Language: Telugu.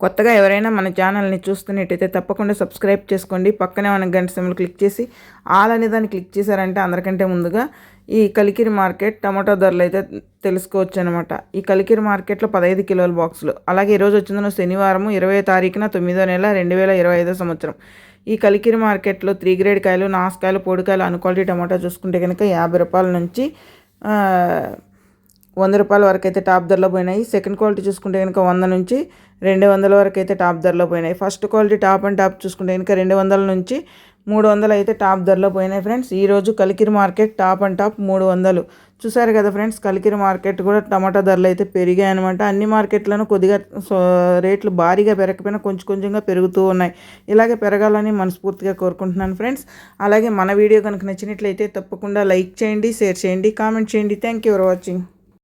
కొత్తగా ఎవరైనా మన ఛానల్ని చూస్తున్నట్టయితే తప్పకుండా సబ్స్క్రైబ్ చేసుకోండి. పక్కనే మన గంట సిమ్లు క్లిక్ చేసి ఆల్ అనే దాన్ని క్లిక్ చేశారంటే అందరికంటే ముందుగా ఈ కలికిరి మార్కెట్ టమాటో ధరలు అయితే తెలుసుకోవచ్చు అనమాట ఈ కలికిరి మార్కెట్లో పదహైదు కిలోల బాక్సులు. అలాగే ఈరోజు వచ్చిందన్న శనివారం ఇరవై తారీఖున తొమ్మిదో నెల రెండు వేల ఇరవై ఐదో సంవత్సరం. ఈ కలికిరి మార్కెట్లో త్రీ గ్రేడ్ కాయలు నాసుకాయలు పొడికాయలు అన్క్వాలిటీ టమాటా చూసుకుంటే కనుక యాభై రూపాయల నుంచి వంద రూపాయల వరకు అయితే టాప్ ధరలో పోయినాయి. సెకండ్ క్వాలిటీ చూసుకుంటే కనుక వంద నుంచి రెండు వందల వరకు అయితే టాప్ ధరలో పోయినాయి. First quality top and top చూసుకుంటే కనుక రెండు వందల నుంచి మూడు వందలు అయితే టాప్ ధరలో పోయినాయి ఫ్రెండ్స్. ఈరోజు Kalikiri market top and top మూడు వందలు. చూసారు కదా ఫ్రెండ్స్ కలికిరి మార్కెట్ కూడా టమాటా ధరలు అయితే పెరిగాయి అనమాట అన్ని మార్కెట్లను కొద్దిగా రేట్లు భారీగా పెరగకపోయినా కొంచెం కొంచెంగా పెరుగుతూ ఉన్నాయి. ఇలాగే పెరగాలని మనస్ఫూర్తిగా కోరుకుంటున్నాను ఫ్రెండ్స్. అలాగే మన వీడియో కనుక నచ్చినట్లయితే తప్పకుండా లైక్ చేయండి షేర్ చేయండి కామెంట్ చేయండి. Thank you for watching